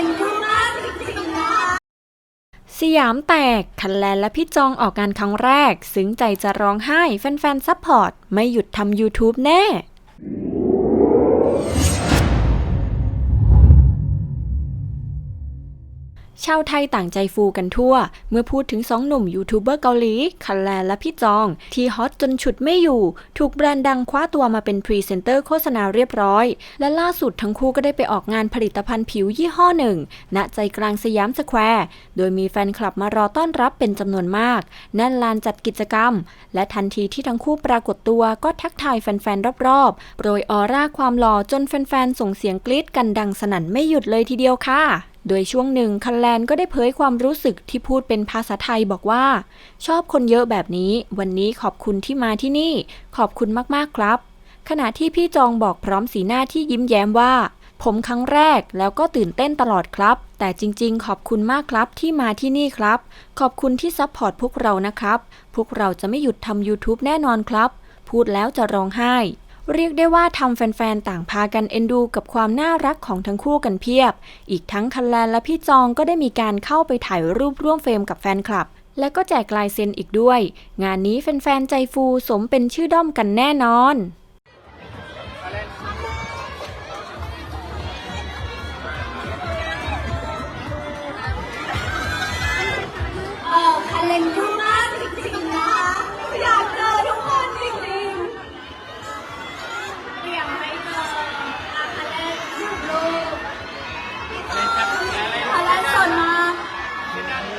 ็นผู้กจริงๆนะสยามแตก คันแลนและพี่จองออกงานครั้งแรก ซึ้งใจจะร้องไห้ แฟนๆซัพพอร์ต ไม่หยุดทำ YouTube แน่ ชาวไทยต่างใจฟูกันทั่ว เมื่อพูดถึงสองหนุ่มยูทูบเบอร์เกาหลีคันแลนและพี่จอง ที่ฮอตจนฉุดไม่อยู่ ถูกแบรนด์ดังคว้าตัวมาเป็นพรีเซนเตอร์โฆษณาเรียบร้อย และล่าสุดทั้งคู่ก็ได้ไปออกงานผลิตภัณฑ์ผิวยี่ห้อหนึ่ง ณใจกลางสยามสแควร์โดยมีแฟนคลับมารอต้อนรับเป็นจำนวนมาก แน่นลานจัดกิจกรรม และทันทีที่ทั้งคู่ปรากฏตัวก็ทักทายแฟนๆรอบๆโปรยออร่าความหล่อจนแฟนๆส่งเสียงกรี๊ดกันดังสนั่นไม่หยุดเลยทีเดียวค่ะ โดยช่วงหนึ่งคันแลนก็ได้เผยความรู้สึกที่พูดเป็นภาษาไทยบอกว่า ชอบคนเยอะแบบนี้ วันนี้ขอบคุณที่มาที่นี่ ขอบคุณมากๆครับ ขณะที่พี่จองบอกพร้อมสีหน้าที่ยิ้มแย้มว่า ผมครั้งแรกแล้วก็ตื่นเต้นตลอดครับ แต่จริง ๆ ขอบคุณมากครับที่มาที่นี่ครับ ขอบคุณที่ซัพพอร์ตพวกเรานะครับ พวกเราจะไม่หยุดทำ YouTube แน่นอนครับ พูดแล้วจะร้องไห้ เรียกได้ว่าทำแฟนๆ ต่างพากันเอ็นดูกับความน่ารักของทั้งคู่กันเพียบ อีกทั้งคันแลนและพี่จองก็ได้มีการเข้าไปถ่ายรูปร่วมเฟรมกับแฟนคลับ และก็แจกลายเซ็นอีกด้วย งานนี้แฟนๆ ใจฟูสมเป็นชื่อด้อมกันแน่นอน